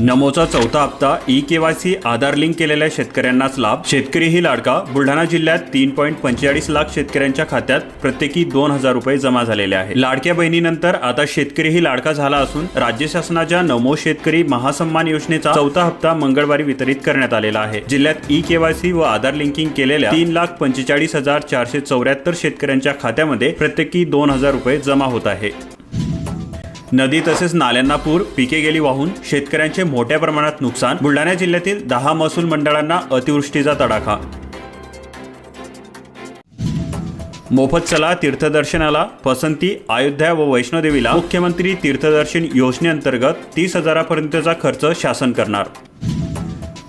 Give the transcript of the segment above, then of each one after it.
नमोचा चौथा हप्ता E K Y C Aadhaar link केलेल्या शेतकऱ्यांनाच लाभ. शेतकरी ही लाडका. बुलढाणा जिल्ह्यात तीन पॉईंट पंचेचाळीस लाख शेतकऱ्यांच्या खात्यात प्रत्येकी दोन हजार रुपये जमा झालेले आहे. लाडक्या बहिणीनंतर आता शेतकरी ही लाडका झाला असून राज्य शासनाच्या नमो शेतकरी महासन्मान योजनेचा चौथा हप्ता मंगळवारी वितरित करण्यात आलेला आहे. जिल्ह्यात ई केवायसी व आधार लिंकिंग केलेल्या तीन लाख पंचेचाळीस हजार चारशे चौऱ्याहत्तर शेतकऱ्यांच्या खात्यामध्ये प्रत्येकी दोन हजार रुपये जमा होत आहे. नदी तसेच नाल्यांना पूर पिके गेली वाहून शेतकऱ्यांचे मोठ्या प्रमाणात नुकसान बुलढाणा जिल्ह्यातील दहा महसूल मंडळांना अतिवृष्टीचा तडाखा. मोफत चला तीर्थदर्शनाला पसंती अयोध्या व वैष्णोदेवीला मुख्यमंत्री तीर्थदर्शन योजनेअंतर्गत तीस हजारापर्यंतचा खर्च शासन करणार.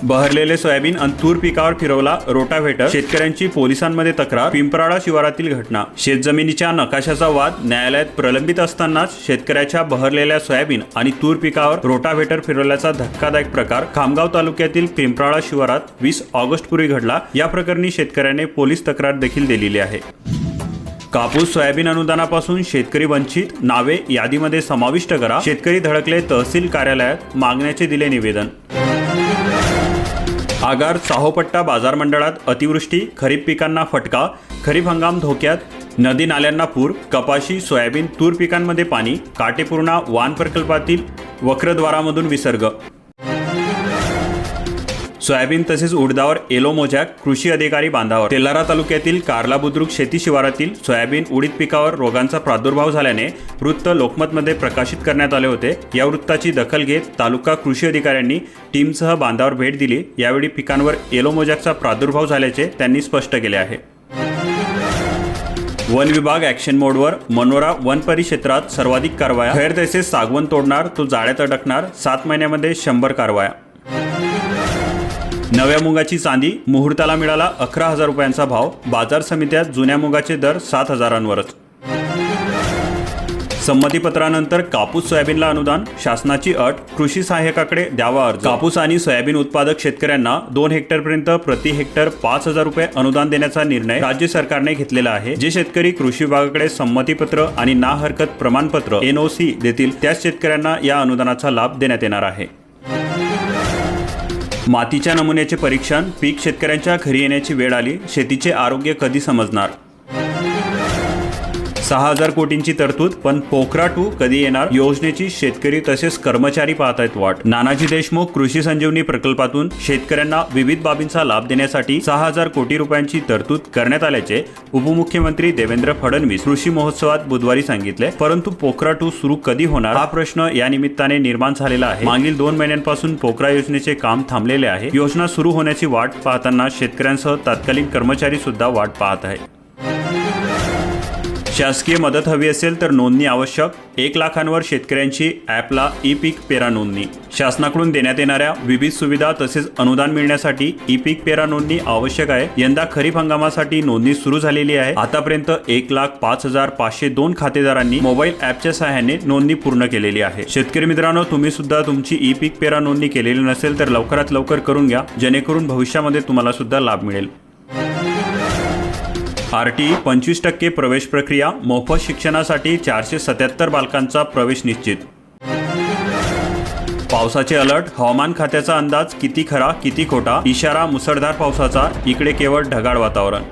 बहरलेले सोयाबीन आणि तूर पिकावर फिरवला रोटाव्हेटर शेतकऱ्यांची पोलिसांमध्ये तक्रार पिंपराळा शिवारातील घटना. शेतजमिनीच्या नकाशाचा वाद न्यायालयात प्रलंबित असतानाच शेतकऱ्याच्या बहरलेल्या सोयाबीन आणि तूर पिकावर रोटाव्हेटर फिरवल्याचा धक्कादायक प्रकार खामगाव तालुक्यातील पिंपराळा शिवारात वीस ऑगस्ट पूर्वी घडला. या प्रकरणी शेतकऱ्याने पोलीस तक्रार देखील दिलेली आहे. कापूस सोयाबीन अनुदानापासून शेतकरी वंचित. नावे यादीमध्ये समाविष्ट करा. शेतकरी धडकले तहसील कार्यालयात मागण्याचे दिले निवेदन. आगार चाहोपट्टा बाजार मंडळात अतिवृष्टी खरीप पिकांना फटका खरीप हंगाम धोक्यात नदी नाल्यांना पूर कपाशी सोयाबीन तूर पिकांमध्ये पाणी काटेपूर्णा वान प्रकल्पातील वक्रद्वारामधून विसर्ग सोयाबीन तसेच उडदावर एलो मोजॅक कृषी अधिकारी बांधावर. तेलारा तालुक्यातील कारला बुद्रुक शेती शिवारातील सोयाबीन उडीद पिकावर रोगांचा प्रादुर्भाव झाल्याने वृत्त लोकमतमध्ये प्रकाशित करण्यात आले होते. या वृत्ताची दखल घेत तालुका कृषी अधिकाऱ्यांनी टीमसह बांधावर भेट दिली. यावेळी पिकांवर एलो मोजॅकचा प्रादुर्भाव झाल्याचे त्यांनी स्पष्ट केले आहे. वन विभाग ॲक्शन मोडवर मनोरा वन परिक्षेत्रात सर्वाधिक कारवाया. खैर तैसे सागवन तोडणार तो जाळ्यात अडकणार सात महिन्यामध्ये शंभर कारवाया. नव्या मुगाची चांदी मुहूर्ताला मिळाला अकरा हजार रुपयांचा भाव. बाजार समित्यात जुन्या मुगाचे दर सात हजारांवरच. संमतीपत्रानंतर कापूस सोयाबीनला अनुदान शासनाची अट कृषी सहाय्यकाकडे द्यावा अर्ज. कापूस आणि सोयाबीन उत्पादक शेतकऱ्यांना दोन हेक्टरपर्यंत प्रति हेक्टर पाच हजार रुपये अनुदान देण्याचा निर्णय राज्य सरकारने घेतलेला आहे. जे शेतकरी कृषी विभागाकडे संमतीपत्र आणि ना हरकत प्रमाणपत्र एनओसी देतील त्याच शेतकऱ्यांना या अनुदानाचा लाभ देण्यात येणार आहे. मातीच्या नमुन्याचे परीक्षण पीक शेतकऱ्यांच्या घरी येण्याची वेळ आली शेतीचे आरोग्य कधी समजणार? सहा हजार कोटींची तरतूद पण पोखरा टू कधी येणार? योजनेची शेतकरी तसेच कर्मचारी पाहत आहेत वाट. नानाजी देशमुख कृषी संजीवनी प्रकल्पातून शेतकऱ्यांना विविध बाबींचा लाभ देण्यासाठी सहा हजार कोटी रुपयांची तरतूद करण्यात आल्याचे उपमुख्यमंत्री देवेंद्र फडणवीस कृषी महोत्सवात बुधवारी सांगितले. परंतु पोखरा टू सुरू कधी होणार? हा प्रश्न या निमित्ताने निर्माण झालेला आहे. मागील दोन महिन्यांपासून पोखरा योजनेचे काम थांबलेले आहे. योजना सुरू होण्याची वाट पाहताना शेतकऱ्यांसह तात्कालीन कर्मचारी सुद्धा वाट पाहत आहे शासकीय मदत हवी असेल तर नोंदणी आवश्यक. एक लाखांवर शेतकऱ्यांची ॲपला ई पीक पेरा नोंदणी. शासनाकडून देण्यात येणाऱ्या विविध सुविधा तसेच अनुदान मिळण्यासाठी ई पीक पेरा नोंदणी आवश्यक आहे. यंदा खरीप हंगामासाठी नोंदणी सुरू झालेली आहे. आतापर्यंत एक लाख पाच हजार पाचशे दोन खातेदारांनी मोबाईल ॲपच्या सहाय्याने नोंदणी पूर्ण केलेली आहे. शेतकरी मित्रांनो तुम्ही सुद्धा तुमची ई पीक पेरा नोंदणी केलेली नसेल तर लवकरात लवकर करून घ्या. जेणेकरून भविष्यामध्ये तुम्हाला सुद्धा लाभ मिळेल. आर टी पंचवीस टक्के प्रवेश प्रक्रिया मोफत शिक्षणासाठी चारशे सत्याहत्तर बालकांचा प्रवेश निश्चित. पावसाचे अलर्ट हवामान खात्याचा अंदाज किती खरा किती खोटा इशारा मुसळधार पावसाचा इकडे केवळ ढगाळ वातावरण.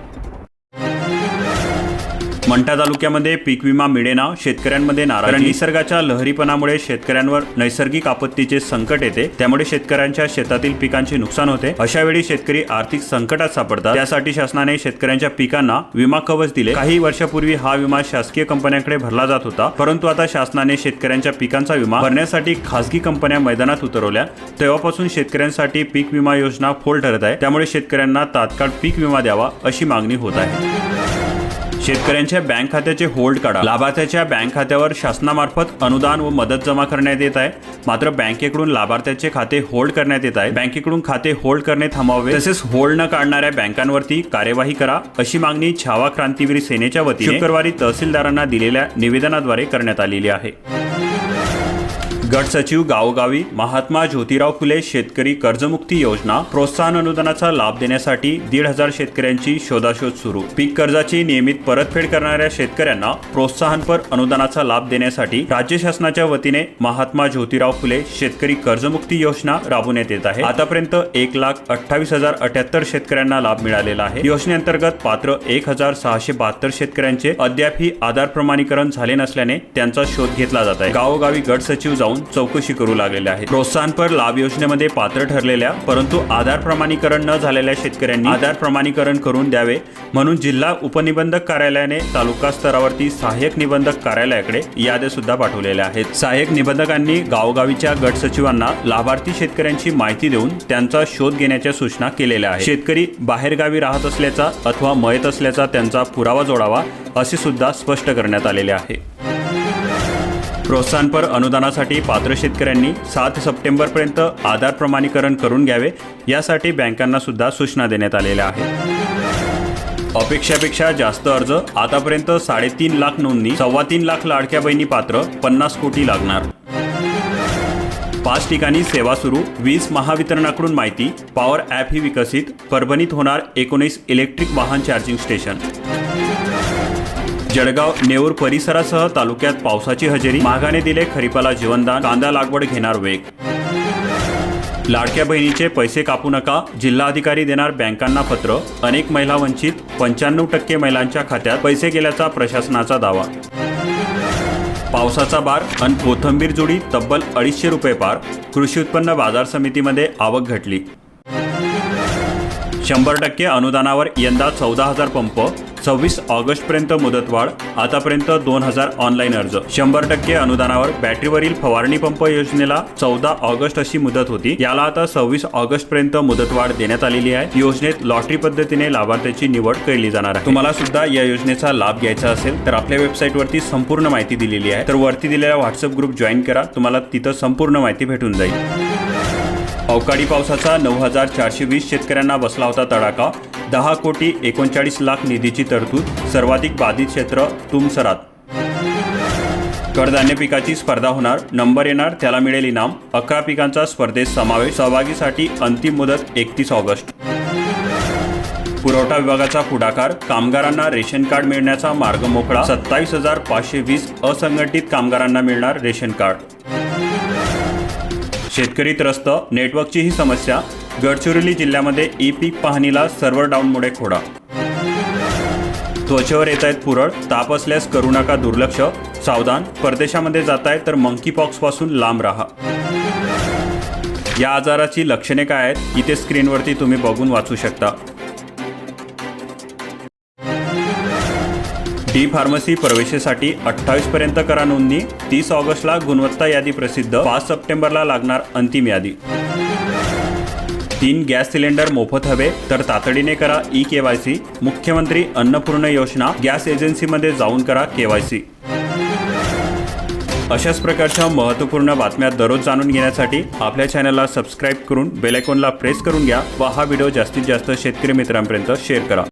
मंठा तालुक्यामध्ये पीक विमा मिळेना शेतकऱ्यांमध्ये नाराज. कारण निसर्गाच्या लहरीपणामुळे शेतकऱ्यांवर नैसर्गिक आपत्तीचे संकट येते. त्यामुळे शेतकऱ्यांच्या शेतातील पिकांचे नुकसान होते. अशा वेळी शेतकरी आर्थिक संकटात सापडतात. त्यासाठी शासनाने शेतकऱ्यांच्या पिकांना विमा कवच दिले. काही वर्षापूर्वी हा विमा शासकीय कंपन्यांकडे भरला जात होता. परंतु आता शासनाने शेतकऱ्यांच्या पिकांचा विमा भरण्यासाठी खासगी कंपन्या मैदानात उतरवल्या. तेव्हापासून शेतकऱ्यांसाठी पीक विमा योजना फोल ठरत आहे. त्यामुळे शेतकऱ्यांना तात्काळ पीक विमा द्यावा अशी मागणी होत आहे. शेतकऱ्यांच्या बँक खात्याचे होल्ड काढा. लाभार्थ्याच्या बँक खात्यावर शासनामार्फत अनुदान व मदत जमा करण्यात येत आहे. मात्र बँकेकडून लाभार्थ्याचे खाते होल्ड करण्यात येत आहे. बँकेकडून खाते होल्ड करणे थांबावे तसेच होल्ड न काढणाऱ्या बँकांवरती कार्यवाही करा अशी मागणी छावा क्रांतीवीर सेनेच्या वतीने शुक्रवारी तहसीलदारांना दिलेल्या निवेदनाद्वारे करण्यात आलेली आहे. गट सचिव गावोगावी महात्मा ज्योतिराव फुले शेतकरी कर्जमुक्ती योजना प्रोत्साहन अनुदानाचा लाभ देण्यासाठी दीड हजार शेतकऱ्यांची शोधाशोध सुरू. पीक कर्जाची नियमित परतफेड करणाऱ्या शेतकऱ्यांना प्रोत्साहनपर अनुदानाचा लाभ देण्यासाठी राज्य शासनाच्या वतीने महात्मा ज्योतिराव फुले शेतकरी कर्जमुक्ती योजना राबवण्यात येत आहे. आतापर्यंत एक लाख अठ्ठावीस हजार अठ्याहत्तर शेतकऱ्यांना लाभ मिळालेला आहे. योजनेअंतर्गत पात्र एक हजार सहाशे बहात्तर शेतकऱ्यांचे अद्यापही आधार प्रमाणीकरण झाले नसल्याने त्यांचा शोध घेतला जात आहे. गावोगावी गट सचिव जाऊन चौकशी करू लागलेले आहे प्रोत्साहनपर लाभ योजनेमध्ये पात्र ठरलेल्या परंतु आधार प्रमाणीकरण न झालेल्या शेतकऱ्यांनी आधार प्रमाणीकरण करून द्यावे म्हणून जिल्हा उपनिबंधक कार्यालयाने तालुका स्तरावरती सहाय्यक निबंधक कार्यालयाकडे याद्या सुद्धा पाठवलेल्या आहेत. सहाय्यक निबंधकांनी गावोगावीच्या गट सचिवांना लाभार्थी शेतकऱ्यांची माहिती देऊन त्यांचा शोध घेण्याच्या सूचना केलेल्या आहेत. शेतकरी बाहेरगावी राहत असल्याचा अथवा मयत असल्याचा त्यांचा पुरावा जोडावा असे सुद्धा स्पष्ट करण्यात आलेले आहे. प्रोत्साहनपर अनुदानासाठी पात्र शेतकऱ्यांनी सात सप्टेंबरपर्यंत आधार प्रमाणीकरण करून घ्यावे यासाठी बँकांना सुद्धा सूचना देण्यात आलेल्या आहेत. अपेक्षापेक्षा जास्त अर्ज आतापर्यंत साडेतीन लाख नोंदणी सव्वा तीन लाख लाडक्या बहिणी पात्र पन्नास कोटी लागणार. पाच ठिकाणी सेवा सुरू वीज महावितरणाकडून माहिती पॉवर ॲप ही विकसित परभणीत होणार एकोणीस इलेक्ट्रिक वाहन चार्जिंग स्टेशन. जळगाव नेऊर परिसरासह तालुक्यात पावसाची हजेरी महागाने दिले खरीपाला जीवनदान कांदा लागवड घेणार वेग. लाडक्या बहिणीचे पैसे कापू नका जिल्हाधिकारी देणार बँकांना पत्र अनेक महिला वंचित पंच्याण्णव टक्के महिलांच्या खात्यात पैसे गेल्याचा प्रशासनाचा दावा. पावसाचा बार अन कोथंबीर जोडी तब्बल अडीचशे रुपये पार कृषी उत्पन्न बाजार समितीमध्ये आवक घटली. शंभर टक्के अनुदानावर यंदा चौदा हजार पंप सव्वीस ऑगस्टपर्यंत मुदतवाढ आतापर्यंत दोन हजार ऑनलाईन अर्ज. शंभर टक्के अनुदानावर बॅटरीवरील फवारणी पंप योजनेला चौदा ऑगस्ट अशी मुदत होती. याला आता सव्वीस ऑगस्टपर्यंत मुदतवाढ देण्यात आलेली आहे. योजनेत लॉटरी पद्धतीने लाभार्थ्याची निवड केली जाणार आहे. तुम्हाला सुद्धा या योजनेचा लाभ घ्यायचा असेल तर आपल्या वेबसाईटवरती संपूर्ण माहिती दिलेली आहे. तर वरती दिलेला व्हॉट्सअप ग्रुप जॉईन करा. तुम्हाला तिथं संपूर्ण माहिती भेटून जाईल. अवकाळी पावसाचा नऊ हजार चारशे वीस शेतकऱ्यांना बसला होता तडाखा. दहा कोटी एकोणचाळीस लाख निधीची तरतूद सर्वाधिक बाधित क्षेत्र तुमसरात. कडधान्य पिकाची स्पर्धा होणार नंबर येणार त्याला मिळेल इनाम. अकरा पिकांचा स्पर्धेत समावेश सहभागीसाठी अंतिम मुदत एकतीस ऑगस्ट. पुरवठा विभागाचा पुढाकार कामगारांना रेशन कार्ड मिळण्याचा मार्ग मोकळा सत्तावीस हजार पाचशे वीस असंघटित कामगारांना मिळणार रेशन कार्ड. शेतकरी त्रस्त नेटवर्कची ही समस्या गडचिरोली जिल्ह्यामध्ये ई पीक पाहणीला सर्व्हर डाऊनमुळे खोडा. त्वचेवर येत आहेत पुरळ ताप असल्यास करू नका दुर्लक्ष सावधान परदेशामध्ये जात आहे तर मंकी पॉक्सपासून लांब राहा. या आजाराची लक्षणे काय आहेत इथे स्क्रीनवरती तुम्ही बघून वाचू शकता. ई फार्मसी प्रवेशासाठी अठ्ठावीस पर्यंत करा नोंदणी. तीस ऑगस्टला गुणवत्ता यादी प्रसिद्ध. पाच सप्टेंबरला लागणार अंतिम यादी. तीन गॅस सिलेंडर मोफत हवे तर तातडीने करा ई केवायसी मुख्यमंत्री अन्नपूर्ण योजना गॅस एजन्सीमध्ये जाऊन करा केवायसी अशाच प्रकारच्या महत्त्वपूर्ण बातम्या दररोज जाणून घेण्यासाठी आपल्या चॅनलला सबस्क्राईब करून बेलायकॉनला प्रेस करून घ्या व हा व्हिडिओ जास्तीत जास्त शेतकरी मित्रांपर्यंत शेअर करा.